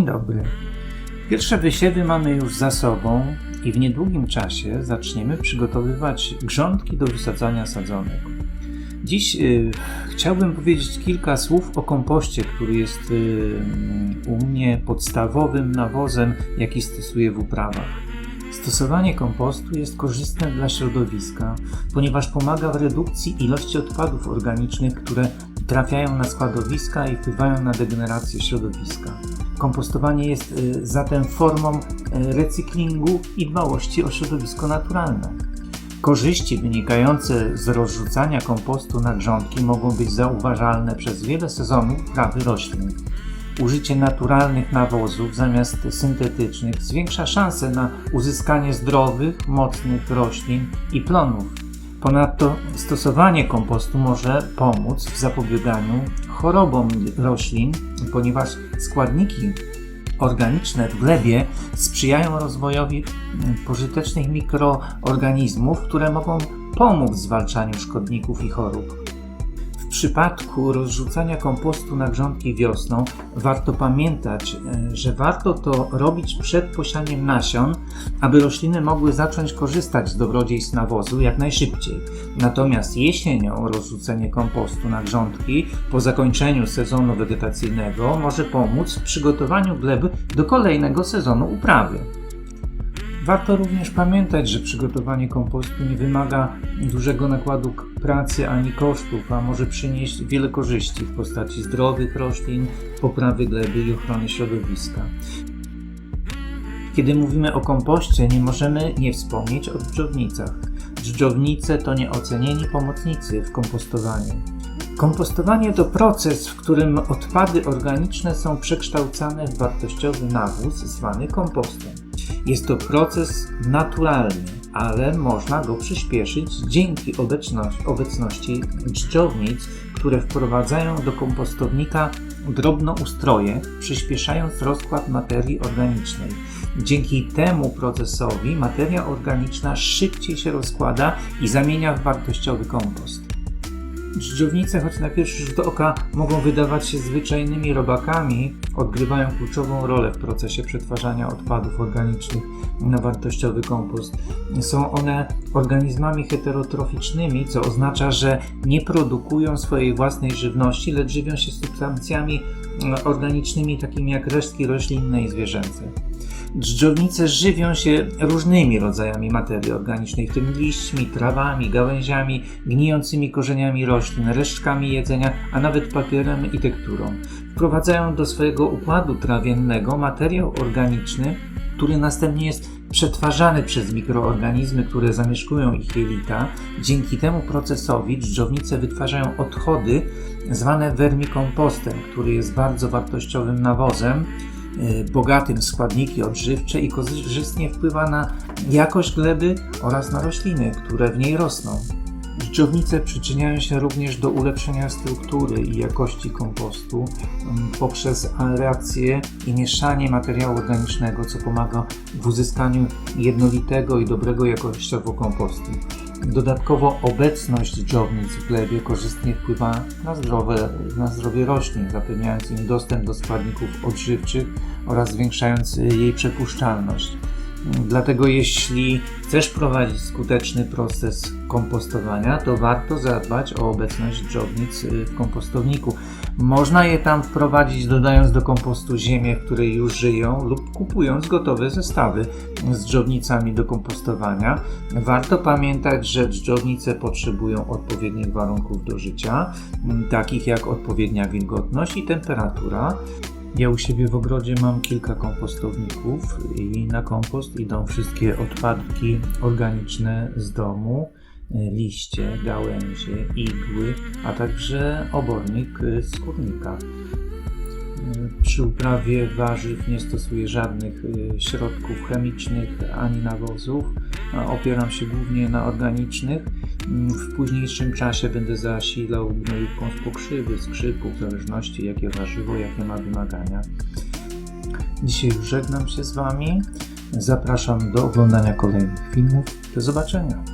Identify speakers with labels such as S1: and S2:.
S1: dobry. Pierwsze wysiewy mamy już za sobą i w niedługim czasie zaczniemy przygotowywać grządki do wysadzania sadzonek. Dziś y, chciałbym powiedzieć kilka słów o kompoście, który jest y, u mnie podstawowym nawozem, jaki stosuję w uprawach. Stosowanie kompostu jest korzystne dla środowiska, ponieważ pomaga w redukcji ilości odpadów organicznych, które trafiają na składowiska i wpływają na degenerację środowiska. Kompostowanie jest y, zatem formą y, recyklingu i dbałości o środowisko naturalne. Korzyści wynikające z rozrzucania kompostu na grządki mogą być zauważalne przez wiele sezonów uprawy roślin. Użycie naturalnych nawozów zamiast syntetycznych zwiększa szanse na uzyskanie zdrowych, mocnych roślin i plonów. Ponadto stosowanie kompostu może pomóc w zapobieganiu chorobom roślin, ponieważ składniki organiczne w glebie sprzyjają rozwojowi pożytecznych mikroorganizmów, które mogą pomóc w zwalczaniu szkodników i chorób. Przypadku rozrzucania kompostu na grządki wiosną warto pamiętać, e, że warto to robić przed posianiem nasion, aby rośliny mogły zacząć korzystać z dobrodziejstw nawozu jak najszybciej. Natomiast jesienią rozrzucenie kompostu na grządki po zakończeniu sezonu wegetacyjnego może pomóc w przygotowaniu gleby do kolejnego sezonu uprawy. Warto również pamiętać, że przygotowanie kompostu nie wymaga dużego nakładu pracy ani kosztów, a może przynieść wiele korzyści w postaci zdrowych roślin, poprawy gleby i ochrony środowiska. Kiedy mówimy o kompoście, nie możemy nie wspomnieć o dżdżownicach. Dżdżownice to nieocenieni pomocnicy w kompostowaniu. Kompostowanie to proces, w którym odpady organiczne są przekształcane w wartościowy nawóz zwany kompostem. Jest to proces naturalny, ale można go przyspieszyć dzięki obecności, obecności które wprowadzają do kompostownika drobnoustroje, przyspieszając rozkład materii organicznej. Dzięki temu procesowi materia organiczna szybciej się rozkłada i zamienia w wartościowy kompost. Dżdżownice, choć na pierwszy rzut oka mogą wydawać się zwyczajnymi robakami, odgrywają kluczową rolę w procesie przetwarzania odpadów organicznych na wartościowy kompost. Są one organizmami heterotroficznymi, co oznacza, że nie produkują swojej własnej żywności, lecz żywią się substancjami organicznymi takimi jak resztki roślinne i zwierzęce. Dżdżownice żywią się różnymi rodzajami materii organicznej, w tym liśćmi, trawami, gałęziami, gnijącymi korzeniami roślin, resztkami jedzenia, a nawet papierem i tekturą. Wprowadzają do swojego układu trawiennego materiał organiczny, który następnie jest przetwarzany przez mikroorganizmy, które zamieszkują ich jelita. Dzięki temu procesowi dżdżownice wytwarzają odchody zwane wermikompostem, który jest bardzo wartościowym nawozem, y, bogatym w składniki odżywcze i korzystnie wpływa na jakość gleby oraz na rośliny, które w niej rosną. Dżdżownice przyczyniają się również do ulepszenia struktury i jakości kompostu mm, poprzez aerację i mieszanie materiału organicznego, co pomaga w uzyskaniu jednolitego i dobrego jakościowo kompostu. Dodatkowo obecność dżdżownic w glebie korzystnie wpływa na, zdrowe, na zdrowie roślin, zapewniając im dostęp do składników odżywczych oraz zwiększając jej przepuszczalność. Dlatego jeśli chcesz prowadzić skuteczny proces kompostowania, to warto zadbać o obecność dżdżownic y, w kompostowniku. Można je tam wprowadzić dodając do kompostu ziemię, w której już żyją lub kupując gotowe zestawy z dżdżownicami do kompostowania. Warto pamiętać, że dżdżownice potrzebują odpowiednich warunków do życia, takich jak odpowiednia wilgotność i temperatura. Ja u siebie w ogrodzie mam kilka kompostowników i na kompost idą wszystkie odpadki organiczne z domu, y, liście, gałęzie, igły, a także obornik z kurnika. Y, Przy uprawie warzyw nie stosuję żadnych środków chemicznych ani nawozów. Opieram się głównie na organicznych. W późniejszym czasie będę zasilał gnojówką z pokrzywy, z krzypu, w zależności jakie warzywo, jakie ma wymagania. Dzisiaj już żegnam się z Wami. Zapraszam do oglądania kolejnych filmów. Do zobaczenia.